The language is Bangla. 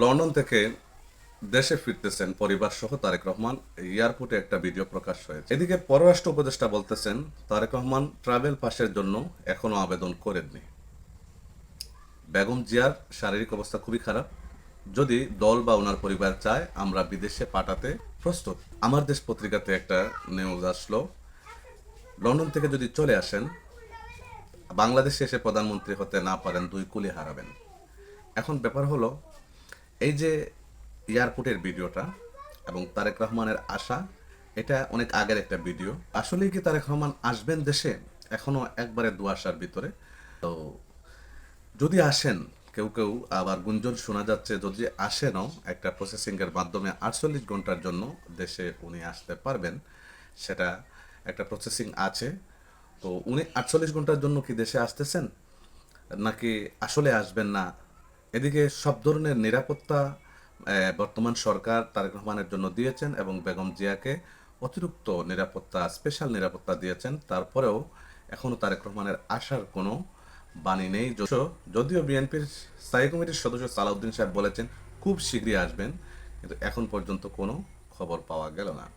লন্ডন থেকে দেশে ফিরতেছেন পরিবার সহ তারেক রহমান। এয়ারপোর্টে একটা ভিডিও প্রকাশ হয়েছে। এদিকে পররাষ্ট্র উপদেষ্টা বলতেছেন, তারেক রহমান ট্রাভেল পাসের জন্য এখনও আবেদন করেননি। বেগম জিয়ার শারীরিক অবস্থা খুবই খারাপ। যদি দল বা ওনার পরিবার চায়, আমরা বিদেশে পাঠাতে প্রস্তুত। আমার দেশ পত্রিকাতে একটা নিউজ আসলো। লন্ডন থেকে যদি চলে আসেন, বাংলাদেশে এসে প্রধানমন্ত্রী হতে না পারেন, দুই কুলি হারাবেন। এখন ব্যাপার হলো এই যে এয়ারপোর্টের ভিডিওটা এবং তারেক রহমানের আশা, এটা অনেক আগের একটা ভিডিও। আসলেই কি তারেক রহমান আসবেন দেশে? এখনও একবারে দু আসার ভিতরে। তো যদি আসেন, কেউ কেউ আবার গুঞ্জন শোনা যাচ্ছে, যদি আসেনও একটা প্রসেসিংয়ের মাধ্যমে আটচল্লিশ ঘণ্টার জন্য দেশে উনি আসতে পারবেন, সেটা একটা প্রসেসিং আছে। তো উনি আটচল্লিশ ঘণ্টার জন্য কি দেশে আসতেছেন? নাকি আসলে আসবেন না? এদিকে সব ধরনের নিরাপত্তা বর্তমান সরকার তারেক রহমানের জন্য দিয়েছেন এবং বেগম জিয়াকে অতিরিক্ত নিরাপত্তা, স্পেশাল নিরাপত্তা দিয়েছেন। তারপরেও এখনও তারেক রহমানের আসার কোনো বাণী নেই। যদিও- বিএনপির স্থায়ী কমিটির সদস্য সালাউদ্দিন সাহেব বলেছেন, খুব শীঘ্রই আসবেন, কিন্তু এখন পর্যন্ত কোনো খবর পাওয়া গেল না।